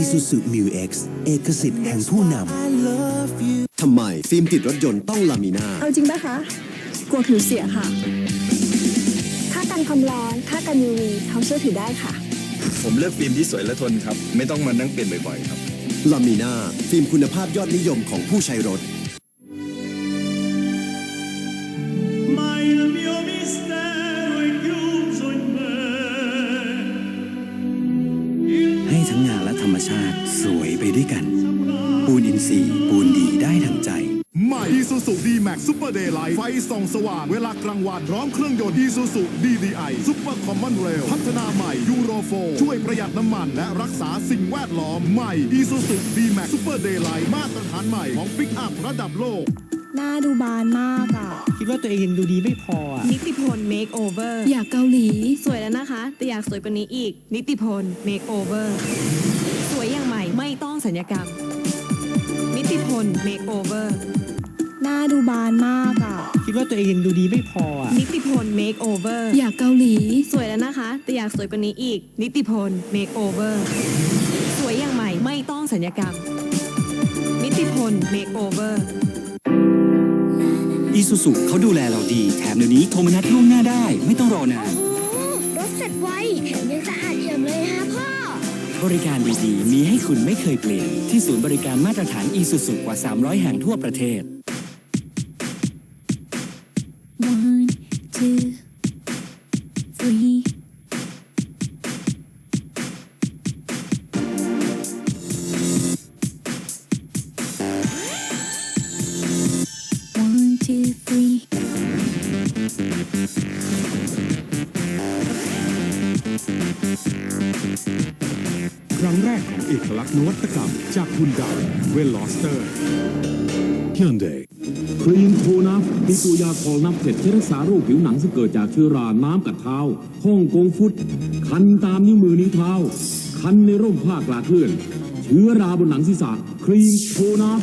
Isuzu Mu X เอกสิทธิ์แห่งผู้นำทำไมฟิล์มติดรถยนต์ต้องลามิน่าเอาจริงปะคะ กลัวผิวเสียค่ะ ค่ากันความร้อน ค่ากัน UV เขาเชื่อถือได้ค่ะ ผมเลือกฟิล์มที่สวยและทนครับ ไม่ต้องมานั่งเปลี่ยนบ่อยๆครับลามิน่าฟิล์มคุณภาพยอดนิยมของผู้ใช้รถ Ma il mio mistero ธรรมชาติสวยไปด้วยกัน ปูนอินทรีย์ปูนดีได้ทั้งใจใหม่ Isuzu D-Max Super Daylight ไฟส่องสว่างเวลากลางวันพร้อมเครื่องยนต์ Isuzu DDI Super Common Rail พัฒนาใหม่ Euro 4ช่วยประหยัดน้ำมันและรักษาสิ่งแวดล้อมใหม่ Isuzu D-Max Super Daylight มาตรฐานใหม่ของปิกอัพระดับโลกหน้าดูบานมากอะ คิดว่าตัวเองยังดูดีไม่พออะ นิติพลเมคโอเวอร์อยากเกาหลี สวยแล้วนะคะ แต่อยากสวยกว่านี้อีก นิติพลเมคโอเวอร์ สัญญกรรม นิติพลเมคโอเวอร์หน้าดูบานมากอะ คิดว่าตัวเองยังดูดีไม่พออะ นิติพลเมคโอเวอร์อยากเกาหลี สวยแล้วนะคะ แต่อยากสวยกว่านี้อีก นิติพลเมคโอเวอร์สวยอย่างใหม่ไม่ต้องสัญญกรรม นิติพลเมคโอเวอร์อีซูซูเขาดูแลเราดี แถมเดี๋ยวนี้โทรมานัดล่วงหน้าได้ ไม่ต้องรอนาน รถเสร็จไวแถมยังสะอาด บริการดีๆ มีให้คุณไม่เคยเปลี่ยน ที่ศูนย์บริการมาตรฐานอีซูซูกว่า 300 แห่งทั่วประเทศ One two three 1 two three ครั้งแรกของเอกลักษณ์นวัตกรรม จากคุณดาวเวลลอสเตอร์ Hyundai ครีมโทนัฟมีตัวยาคอลนับเผ็ดที่รักษาโรคผิวหนังซึ่งเกิดจากเชื้อรา น้ำกัดเท้าฮ่องกงฟุต คันตามนิ้วมือนิ้วเท้า คันในร่มผ้ากลาดเคลื่อน เชื้อราบนหนังศีรษะ ครีมโทนัฟ